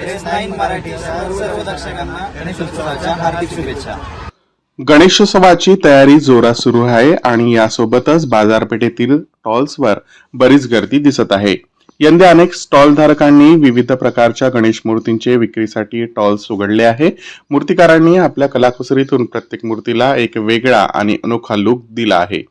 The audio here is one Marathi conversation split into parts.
नाईन मराठीच्या सर्व दर्शकांना गणेशोत्सवाच्या हार्दिक शुभेच्छा. गणेशोत्सवाची तयारी जोरात सुरू आहे आणि यासोबतच बाजारपेठेतील स्टॉल्सवर बरीच गर्दी दिसत आहे. यंदा अनेक स्टॉल धारकांनी विविध प्रकारच्या गणेश मूर्तींचे विक्रीसाठी स्टॉल्स उघडले आहे. मूर्तिकारांनी आपल्या कलाकुसरीतून प्रत्येक मूर्तीला एक वेगळा आणि अनोखा लुक दिला आहे.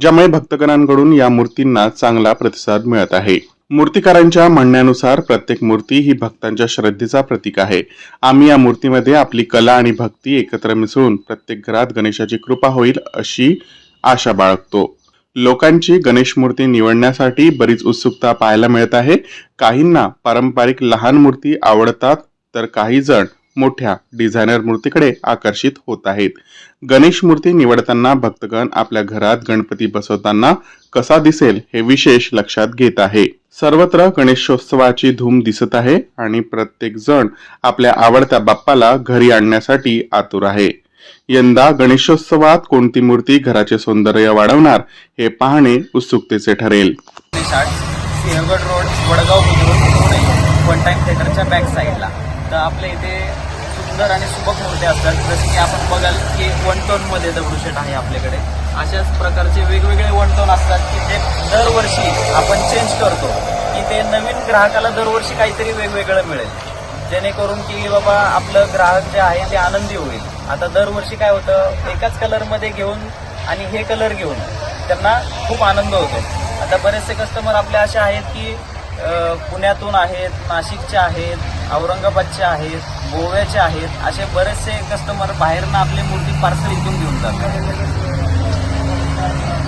ज्यामुळे भक्तगणांकडून या मूर्तींना चांगला प्रतिसाद मिळत आहे. मूर्तिकारांच्या म्हणण्यानुसार प्रत्येक मूर्ती ही भक्तांच्या श्रद्धेचा प्रतीक आहे. आम्ही या मूर्तीमध्ये आपली कला आणि भक्ती एकत्र मिसळून प्रत्येक घरात गणेशाची कृपा होईल अशी आशा बाळगतो. लोकांची गणेश मूर्ती निवडण्यासाठी बरीच उत्सुकता पाहायला मिळत आहे. काहींना पारंपरिक लहान मूर्ती आवडतात तर काही जण मोठ्या डिझायनर मूर्तीकडे आकर्षित होत आहेत. गणेश मूर्ती निवडताना भक्तगण आपल्या घरात गणपती बसवताना कसा दिसेल हे विशेष लक्षात घेत आहे. सर्वत्र गणेशोत्सवाची धूम दिसत आहे आणि प्रत्येक जण आपल्या आवडत्या बाप्पाला घरी आणण्यासाठी आतुर आहे. यंदा गणेशोत्सवात कोणती मूर्ती घराचे सौंदर्य वाढवणार हे पाहणे उत्सुकतेचे ठरेल. Sinhagad road Vadgaon Budruk Pune one time थिएटरच्या back साईडला तर आपल्या इथे सुंदर आणि सुबक मूर्ती असतात जसं की आपण बघाल वन टोनमध्ये दगडूशेट आहे आपल्याकडे. अशाच प्रकारचे वेगवेगळे वन टोन असतात की जे दरवर्षी आपण चेंज करतो. की ते नवीन ग्राहकाला दरवर्षी काहीतरी वेगवेगळं मिळेल. जेणेकरून की बाबा आपलं ग्राहक जे आहे ते आनंदी होईल. आता दरवर्षी काय होतं एकाच कलरमध्ये घेऊन आणि हे कलर घेऊन त्यांना खूप आनंद होतो. आता बरेचसे कस्टमर आपले असे आहेत की पुण्यातून आहेत नाशिकचे आहेत औरंगाबादचे आहेत गोव्याचे आहेत असे बरेचसे कस्टमर बाहेरनं आपली मूर्ती पार्सल इथून घेऊन जातात.